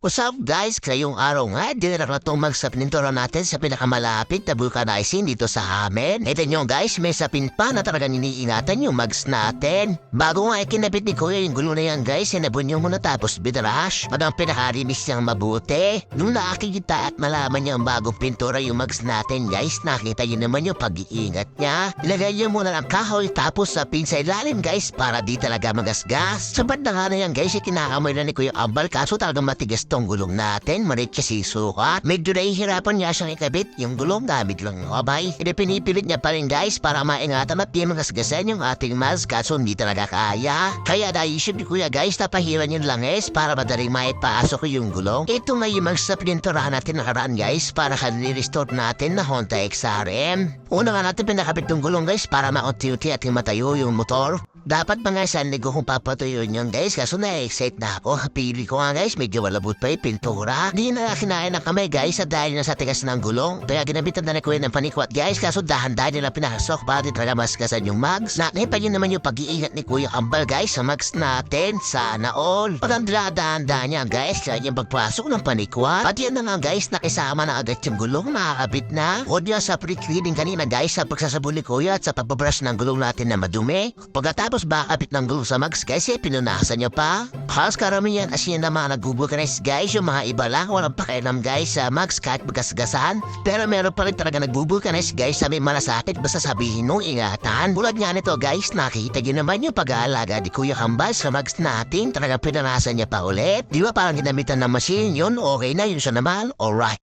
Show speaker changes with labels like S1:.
S1: What's up guys? Kayong araw nga, dinara na itong magsapininturo natin sa pinakamalapit na vulcanizing dito sa amin. Ito nyo guys, may sapin pa na talagang iniingatan yung mags natin. Bago nga ikinabit ni Kuya yung gulo na yan guys, sinabon nyo muna tapos bidrash. Parang pinakarimis niyang mabuti. Nung nakakita at malaman niya ang bagong pintura yung mags natin guys, nakita niyo naman yung pag-iingat niya. Ilagay niyo muna ng kahoy tapos sapin sa ilalim guys para di talaga magasgas. Sa banda nga na yan guys, ikinakamay na ni Kuya Ambal kaso talagang matigas tong gulong natin, marit kasi suka. Medyo nahihirapan niya siyang ikabit yung gulong gamit lang ng abay. Hindi pinipilit niya pa rin guys para maingatan at di magasgasan yung ating mas kaso hindi talaga kaya. Kaya naisip ni Kuya guys na pahiran yung langis para madaling maipasok yung gulong. Ito nga yung magsa pininturahan natin nakaraan guys para kanili-restore natin na Honda XRM. Una nga natin pinakabit yung gulong guys para maunti-unti at matayo yung motor. Dapat mga isang linggo kung papatuyuin yun guys kaso na-excite na ako. Pili ko nga guys medyo malabot pa yung pintura. Di na kinain ng kamay guys at dahil na sa tigas ng gulong. Kaya ginabitan na ni Kuya ng panikwat guys kaso dahan-dahan nila pinasok para di talaga maskasan yung mags. Nakita nyo naman yung pag-iingat ni Kuya Ambal guys sa mags natin. Sana all. Parang dahan-dahan niya guys kaya yung pagpasok ng panikwat. At yan na nga guys nakisama na agad yung gulong nakakabit na. O sa pre-cleaning kanina guys sa pagsasabon ni Kuya at sa pagbabrush ng gulong natin na madumi. Pagkatapos bakapit ng gulong sa mags guys eh pinunasan niya pa. Halos karamihan as yan na mga nagbubukanes guys yung mga iba lang walang pakialam guys sa mags kahit magasgasan. Pero meron pa rin talaga nagbubukanes guys sa may malasakit basta sabihin nung ingatan. Bulad nga nito guys nakita niyo naman yung pag-aalaga ni Kuya Kambal sa mags natin talaga pinanasan niya pa ulit. Di ba parang ginamitan ng machine yun okay na yun siya naman alright.